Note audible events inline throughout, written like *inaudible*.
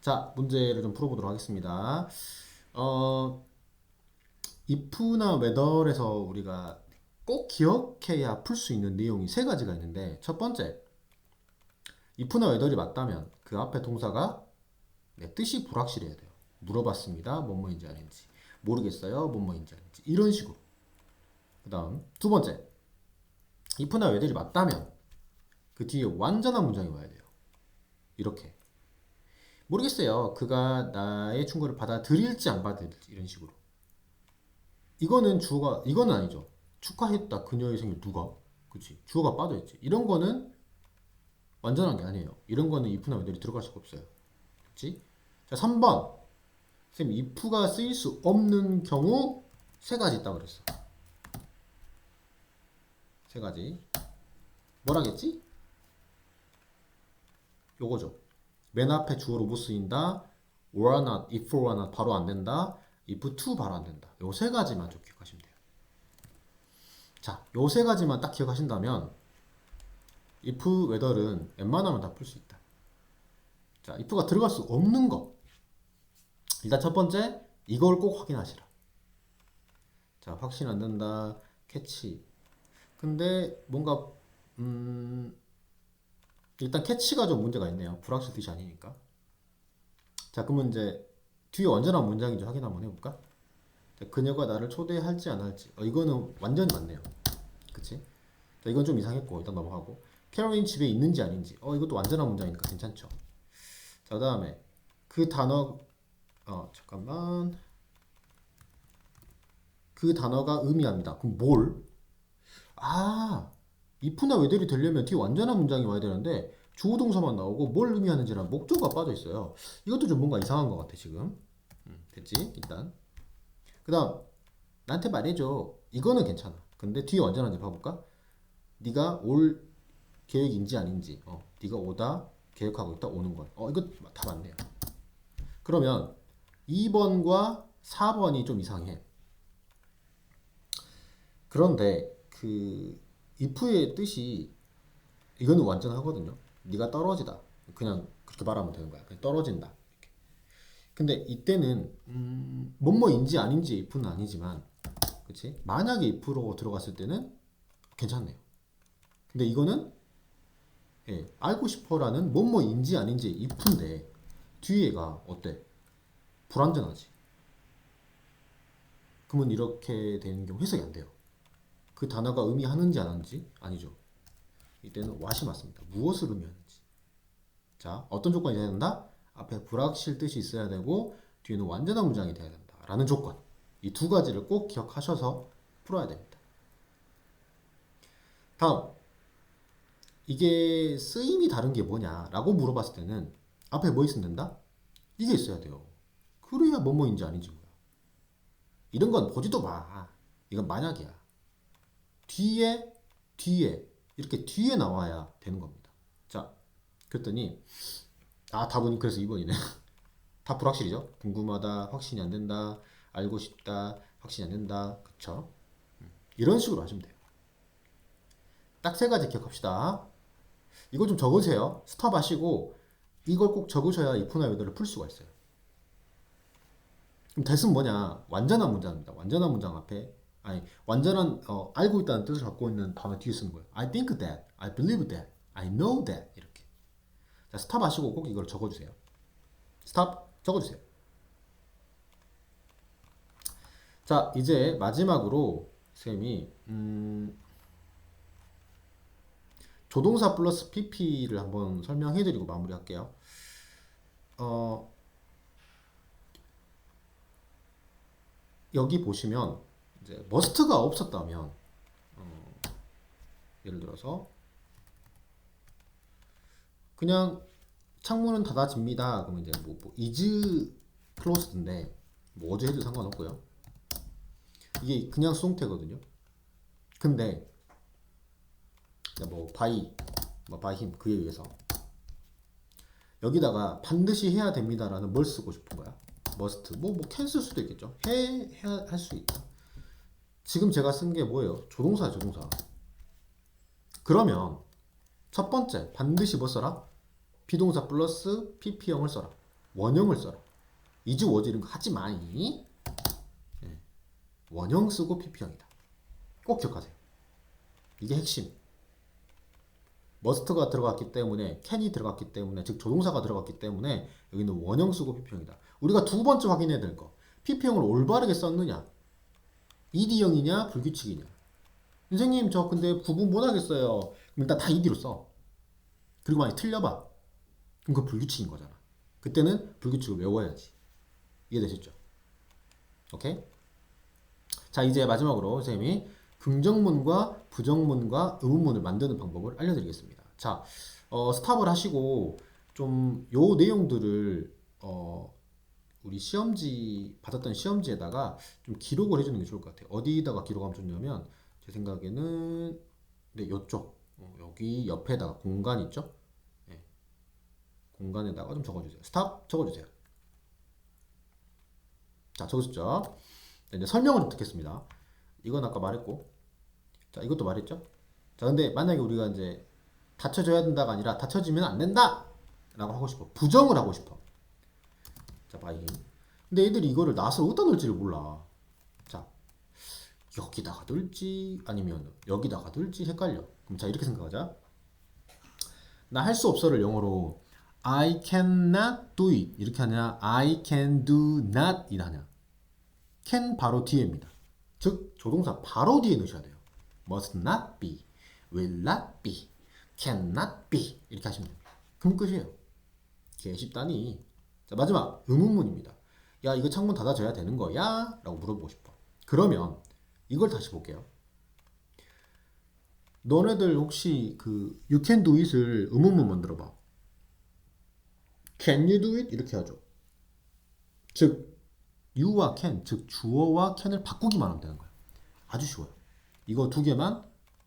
자, 문제를 좀 풀어보도록 하겠습니다. 어, if나 whether에서 우리가 꼭 기억해야 풀 수 있는 내용이 세 가지가 있는데, 첫 번째, if나 whether이 맞다면 그 앞에 동사가 네, 뜻이 불확실해야 돼요. 물어봤습니다. 뭐뭐인지 아닌지. 모르겠어요. 뭐뭐인지 아닌지. 이런 식으로. 그 다음, 두 번째, if나 whether이 맞다면 그 뒤에 완전한 문장이 와야 돼요. 이렇게. 모르겠어요. 그가 나의 충고를 받아들일지 안 받아들일지 이런 식으로. 이거는 주어가 이거는 아니죠. 축하했다 그녀의 생일 누가? 그치 주어가 빠져있지. 이런 거는 완전한 게 아니에요. 이런 거는 if나 whether이 들어갈 수가 없어요. 그치? 자 3번 쌤 if가 쓰일 수 없는 경우 세 가지 있다고 그랬어. 세 가지. 뭐라겠지? 요거죠. 맨 앞에 주어로 못 쓰인다. or not, if or not 바로 안 된다. if to 바로 안 된다. 요 세 가지만 좀 기억하시면 돼요. 자, 요 세 가지만 딱 기억하신다면 if, whether는 웬만하면 다 풀 수 있다. 자, if가 들어갈 수 없는 거. 일단 첫 번째, 이걸 꼭 확인하시라. 자, 확신 안 된다. 캐치. 근데 뭔가 음 일단 캐치가 좀 문제가 있네요. 불확실 뜻이 아니니까. 자, 그러면 이제 뒤에 완전한 문장인지 확인 한번 해볼까? 자, 그녀가 나를 초대할지 안 할지. 어, 이거는 완전히 맞네요. 그치? 자, 이건 좀 이상했고 일단 넘어가고. 캐롤린 집에 있는지 아닌지. 어, 이것도 완전한 문장이니까 괜찮죠. 자, 그 다음에 그 단어 어, 잠깐만. 그 단어가 의미합니다. 그럼 뭘? 아, if나 whether이 되려면 뒤에 완전한 문장이 와야 되는데 주어 동사만 나오고 뭘 의미하는지랑 목조가 빠져 있어요. 이것도 좀 뭔가 이상한 것 같아 지금. 음, 됐지? 일단. 그다음 나한테 말해줘. 이거는 괜찮아. 근데 뒤에 완전한지 봐볼까? 네가 올 계획인지 아닌지. 어, 네가 오다 계획하고 있다 오는 걸. 어, 이거 다 맞네요. 그러면 2번과 4번이 좀 이상해. 그런데 그 if의 뜻이 이거는 완전하거든요. 네가 떨어지다. 그냥 그렇게 말하면 되는 거야. 그냥 떨어진다. 이렇게. 근데 이때는 음, 뭐뭐인지 아닌지 if는 아니지만, 그렇지? 만약에 if로 들어갔을 때는 괜찮네요. 근데 이거는 예, 알고 싶어라는 뭐뭐인지 아닌지 if인데 뒤에가 어때? 불완전하지. 그러면 이렇게 되는 경우 해석이 안 돼요. 그 단어가 의미하는지 안 하는지 아니죠. 이때는 what이 맞습니다. 무엇을 의미하는지. 자, 어떤 조건이 돼야 된다? 앞에 불확실 뜻이 있어야 되고 뒤에는 완전한 문장이 돼야 된다. 라는 조건. 이 두 가지를 꼭 기억하셔서 풀어야 됩니다. 다음. 이게 쓰임이 다른 게 뭐냐라고 물어봤을 때는 앞에 뭐 있으면 된다? 이게 있어야 돼요. 그래야 뭐뭐인지 아닌지 뭐야. 이런 건 보지도 마. 이건 만약이야. 뒤에 뒤에 이렇게 뒤에 나와야 되는 겁니다. 자, 그랬더니 아 답은 그래서 2번이네. 다 *laughs* 불확실이죠. 궁금하다, 확신이 안 된다, 알고 싶다, 확신이 안 된다, 그쵸? 음, 이런 식으로 하시면 돼요. 딱 세 가지 기억합시다. 이거 좀 적으세요. 스탑 하시고 이걸 꼭 적으셔야 if나 whether를 풀 수가 있어요. 그럼 대은 뭐냐? 완전한 문장입니다. 완전한 문장 앞에 아니 완전한 어, 알고 있다는 뜻을 갖고 있는 단어 뒤에 쓰는 거예요. I think that, I believe that, I know that 이렇게. 자 스탑 하시고 꼭 이걸 적어주세요. 스탑 적어주세요. 자 이제 마지막으로 쌤이 음, 조동사 플러스 pp를 한번 설명해드리고 마무리할게요. 어, 여기 보시면 이제 머스트가 없었다면 어, 예를 들어서 그냥 창문은 닫아집니다. 그러면 이제 뭐, 뭐 is closed인데 뭐 어제 해도 상관없고요. 이게 그냥 수동태거든요. 근데 뭐 by 뭐 by him 그에 의해서 여기다가 반드시 해야 됩니다라는 뭘 쓰고 싶은 거야? must 뭐뭐 can 쓸 수도 있겠죠. 해 해야 할 수 있다. 지금 제가 쓴 게 뭐예요? 조동사야, 조동사. 그러면 첫 번째 반드시 뭐 써라? 비동사 플러스 pp형을 써라. 원형을 써라. 이즈 워즈 이런 거 하지 마이. 예. 원형 쓰고 PP형이다. 꼭 기억하세요. 이게 핵심. 머스트가 들어갔기 때문에 캔이 들어갔기 때문에 즉 조동사가 들어갔기 때문에 여기는 원형 쓰고 PP형이다. 우리가 두 번째 확인해야 될 거. PP형을 올바르게 썼느냐? ED형이냐 불규칙이냐? 선생님 저 근데 구분 못 하겠어요. 그럼 일단 다 ED로 써. 그리고 만약 틀려봐. 그럼 그거 불규칙인 거잖아. 그때는 불규칙을 외워야지. 이해되셨죠? 오케이? 자 이제 마지막으로 선생님이 긍정문과 부정문과 의문문을 만드는 방법을 알려드리겠습니다. 자 어, 스탑을 하시고 좀 요 내용들을 어, 우리 시험지 받았던 시험지에다가 좀 기록을 해주는 게 좋을 것 같아요. 어디다가 기록하면 좋냐면 제 생각에는 네 요쪽 어, 여기 옆에다가 공간 있죠? 네. 공간에다가 좀 적어주세요. 스탑 적어주세요. 자 적으셨죠? 자, 이제 설명을 좀 듣겠습니다. 이건 아까 말했고, 자 이것도 말했죠? 자 근데 만약에 우리가 이제 다쳐줘야 된다가 아니라 다쳐지면 안 된다 라고 하고 싶어. 부정을 하고 싶어. 자, 바이. 근데 애들이 이거를 낫을 어디다 넣을지를 몰라. 자, 여기다가 넣을지 아니면 여기다가 넣을지 헷갈려. 그럼 자, 이렇게 생각하자. 나 할 수 없어를 영어로 I cannot do it 이렇게 하냐? I can do not 이 하냐? can 바로 뒤에입니다. 즉 조동사 바로 뒤에 넣으셔야 돼요. must not be, will not be, cannot be 이렇게 하시면 됩니다. 그럼 끝이에요. 개 쉽다니. 자, 마지막 의문문입니다. 야, 이거 창문 닫아줘야 되는 거야? 라고 물어보고 싶어. 그러면 이걸 다시 볼게요. 너네들 혹시 그 you can do it을 의문문 만들어 봐. can you do it? 이렇게 하죠. 즉 you와 can, 즉 주어와 can을 바꾸기만 하면 되는 거야. 아주 쉬워요. 이거 두 개만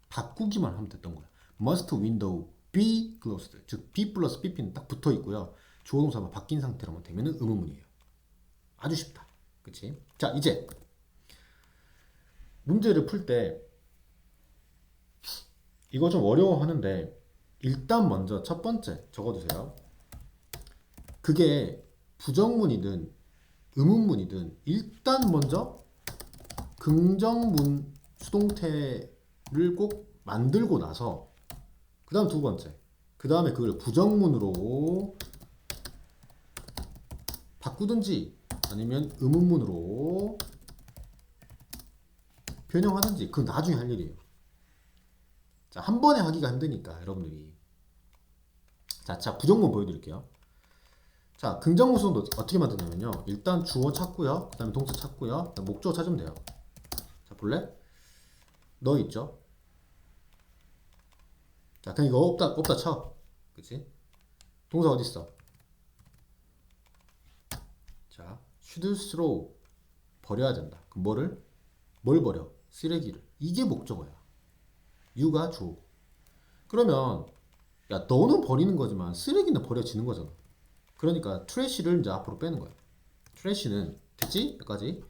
바꾸기만 하면 됐던 거야. must window be closed. 즉 be 플러스 pp는 딱 붙어 있고요. 동사만 바뀐 상태로만 되면은 의문문이에요. 아주 쉽다. 그치? 자, 이제 문제를 풀 때 이거 좀 어려워하는데 일단 먼저 첫 번째 적어두세요. 그게 부정문이든 의문문이든 일단 먼저 긍정문 수동태를 꼭 만들고 나서 그 다음 두 번째 그 다음에 그걸 부정문으로 바꾸든지 아니면 의문문으로 변형하든지 그건 나중에 할 일이에요. 자, 한 번에 하기가 힘드니까 여러분들이 자, 자 부정문 보여드릴게요. 자, 긍정문 수도 어떻게 만드냐면요. 일단 주어 찾고요. 그 다음에 동사 찾고요. 목적어 찾으면 돼요. 자, 볼래? 너 있죠? 자, 그냥 이거 없다, 없다 쳐. 그치? 동사 어딨어? Throw. 버려야 된다. 그럼 뭐를? 뭘 버려? 쓰레기를. 이게 목적어야. you가 주어고. 그러면, 야, 너는 버리는 거지만 쓰레기는 버려지는 거잖아. 그러니까 트래시를 이제 앞으로 빼는 거야. 트래시는 됐지? 여기까지.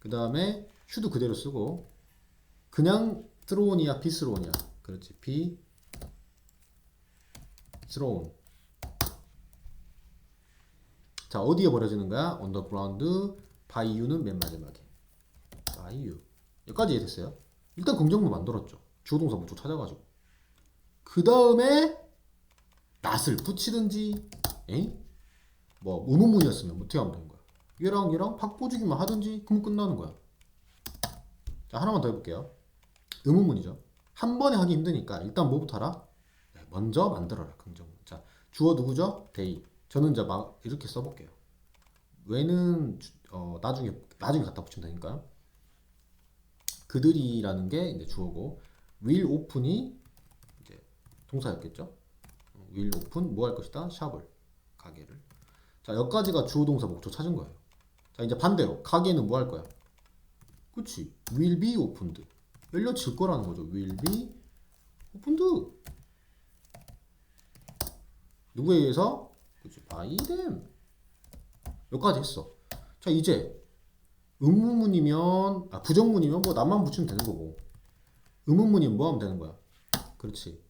그 다음에 should 그대로 쓰고 그냥 be thrown이야. 그렇지. be thrown. 자, 어디에 버려지는 거야? on the ground by you는 맨 마지막에. by you. 여기까지 이해됐어요? 일단 긍정문 만들었죠. 주어동사 목적 찾아가지고. 그 다음에 낫을 붙이든지, 에이? 뭐 의문문이었으면 어떻게 하면 되는 거야? 얘랑 얘랑 바꿔주기만 하든지 그럼 끝나는 거야. 자 하나만 더 해볼게요. 의문문이죠. 한 번에 하기 힘드니까 일단 뭐부터 하라? 네, 먼저 만들어라 긍정문. 자 주어 누구죠? they. 저는 이제 막 이렇게 써볼게요. 왜는 주- 어, 나중에 나중에 갖다 붙이면 되니까요. 그들이라는 게 이제 주어고 will open이 이제 동사였겠죠. 어, will open 뭐 할 것이다? 샵을 가게를. 자, 여기까지가 주어 동사 목적 찾은 거예요. 자, 이제 반대로 가게는 뭐 할 거야? 그치? will be opened. 열려질 거라는 거죠. will be opened. 누구에 의해서? 그치? by them. 여기까지 했어. 자, 이제 의문문이면 아, 부정문이면 뭐 나만 붙이면 되는 거고. 의문문이면 뭐 하면 되는 거야? 그렇지.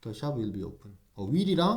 The shop will be open. 어, will이랑